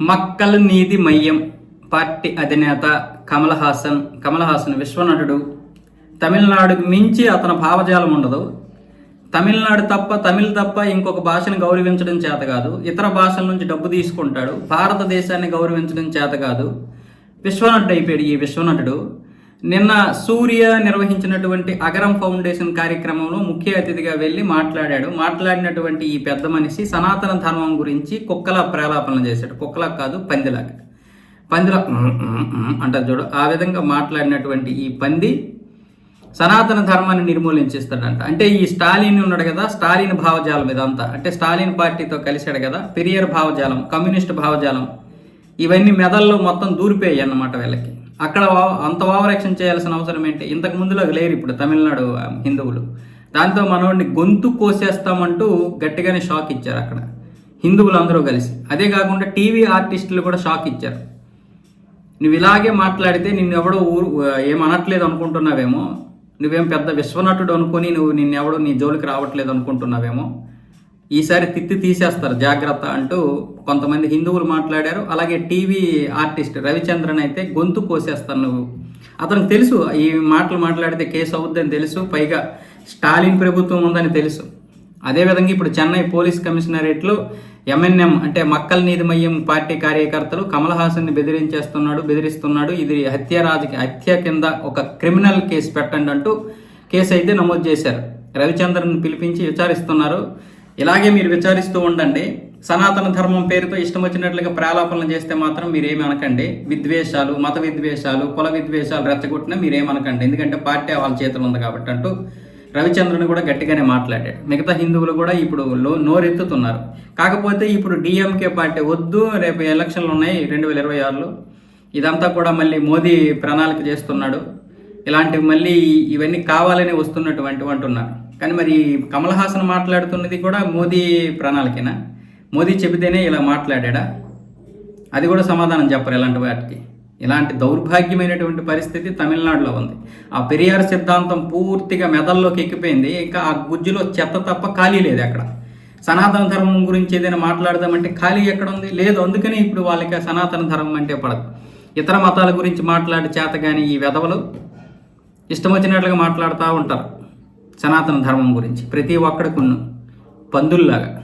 మక్కల్ నీతి Maiam party అధినేత కమల్ హాసన్ కమల్ హాసన్ విశ్వనటుడు. తమిళనాడుకు మించి అతని భావజాలం ఉండదు. తమిళనాడు తప్ప తమిళ్ తప్ప ఇంకొక భాషను గౌరవించడం చేత కాదు. ఇతర భాషల నుంచి డబ్బు తీసుకుంటాడు. భారతదేశాన్ని గౌరవించడం చేత కాదు. విశ్వనటుడు అయిపోయాడు ఈ విశ్వనటుడు. నిన్న సూర్య నిర్వహించినటువంటి అగరం ఫౌండేషన్ కార్యక్రమంలో ముఖ్య అతిథిగా వెళ్ళి మాట్లాడాడు. మాట్లాడినటువంటి ఈ పెద్ద మనిషి సనాతన ధర్మం గురించి కుక్కల ప్రలాపనలు చేశాడు. కుక్కలా కాదు పందిలాగా. పందిలా అంటారు చూడు. ఆ విధంగా మాట్లాడినటువంటి ఈ పంది సనాతన ధర్మాన్ని నిర్మూలించేస్తాడంట. అంటే ఈ స్టాలిన్ ఉన్నాడు కదా స్టాలిన్ భావజాలం ఇదంతా. అంటే స్టాలిన్ పార్టీతో కలిశాడు కదా పెరియర్ భావజాలం కమ్యూనిస్ట్ భావజాలం ఇవన్నీ మెదల్లో మొత్తం దూరిపోయాయి అన్నమాట వీళ్ళకి. అక్కడ అంత ఓవరాక్షన్ చేయాల్సిన అవసరం ఏంటి? ఇంతకు ముందులో లేరు ఇప్పుడు తమిళనాడు హిందువులు. దాంతో మనోడిని గొంతు కోసేస్తామంటూ గట్టిగానే షాక్ ఇచ్చారు అక్కడ. హిందువులు అందరూ కలిసి. అదే కాకుండా టీవీ ఆర్టిస్టులు కూడా షాక్ ఇచ్చారు. నువ్వు ఇలాగే మాట్లాడితే నిన్ను ఎవడో ఊరు ఏమనట్లేదు అనుకుంటున్నావేమో? నువ్వేం పెద్ద విశ్వనటుడు అనుకొని నువ్వు నిన్నెవడో నీ జోలికి రావట్లేదు అనుకుంటున్నావేమో? ఈసారి తిత్తి తీసేస్తారు జాగ్రత్త అంటూ కొంతమంది హిందువులు మాట్లాడారు. అలాగే టీవీ ఆర్టిస్ట్ రవిచంద్రన్ అయితే గొంతు కోసేస్తాను నువ్వు. అతనికి తెలుసు ఈ మాటలు మాట్లాడితే కేసు అవుద్దని తెలుసు పైగా స్టాలిన్ ప్రభుత్వం ఉందని తెలుసు. అదేవిధంగా ఇప్పుడు చెన్నై పోలీస్ కమిషనరేట్లో ఎంఎన్ఎం అంటే మక్కల్ నీతిమయ్యం పార్టీ కార్యకర్తలు కమల్ హాసన్ని బెదిరించేస్తున్నాడు బెదిరిస్తున్నాడు. ఇది హత్య రాజకీయ హత్య కింద ఒక క్రిమినల్ కేసు పెట్టండి అంటూ కేసు అయితే నమోదు చేశారు. రవిచంద్రన్ పిలిపించి విచారిస్తున్నారు. ఇలాగే మీరు విచారిస్తూ ఉండండి. సనాతన ధర్మం పేరుతో ఇష్టం వచ్చినట్లుగా ప్రాలాపనలు చేస్తే మాత్రం మీరేమి అనకండి. విద్వేషాలు మత విద్వేషాలు కుల విద్వేషాలు రెచ్చగొట్టినా మీరేమనకండి ఎందుకంటే పార్టీ వాళ్ళ చేతులు ఉంది కాబట్టి అంటూ రవిచంద్రన్ కూడా గట్టిగానే మాట్లాడాడు. మిగతా హిందువులు కూడా ఇప్పుడు లో నోరెత్తుతున్నారు. కాకపోతే ఇప్పుడు డిఎంకే పార్టీ వద్దు రేపు ఎలక్షన్లు ఉన్నాయి రెండు వేల ఇరవై ఆరులో. ఇదంతా కూడా మళ్ళీ మోదీ ప్రణాళిక చేస్తున్నాడు. ఇలాంటివి మళ్ళీ ఇవన్నీ కావాలని వస్తున్నటువంటి అంటున్నారు. కానీ మరి కమల్ హాసన్ మాట్లాడుతున్నది కూడా మోదీ ప్రణాళికనా మోదీ చెబితేనే ఇలా మాట్లాడా అది కూడా సమాధానం చెప్పరు ఇలాంటి వాటికి. ఇలాంటి దౌర్భాగ్యమైనటువంటి పరిస్థితి తమిళనాడులో ఉంది. ఆ పెరియార్ సిద్ధాంతం పూర్తిగా మెదల్లోకి ఎక్కిపోయింది. ఇంకా ఆ గుజ్జులో చెత్త తప్ప ఖాళీ లేదు అక్కడ. సనాతన ధర్మం గురించి ఏదైనా మాట్లాడదామంటే ఖాళీ ఎక్కడ ఉంది? లేదు. అందుకనే ఇప్పుడు వాళ్ళకి సనాతన ధర్మం అంటే పడదు. ఇతర మతాల గురించి మాట్లాడే చేత కానీ ఈ వెధవలు ఇష్టం వచ్చినట్లుగా మాట్లాడుతూ ఉంటారు. సనాతన ధర్మం గురించి ప్రతి ఒక్కడికి పందుల్లాగా.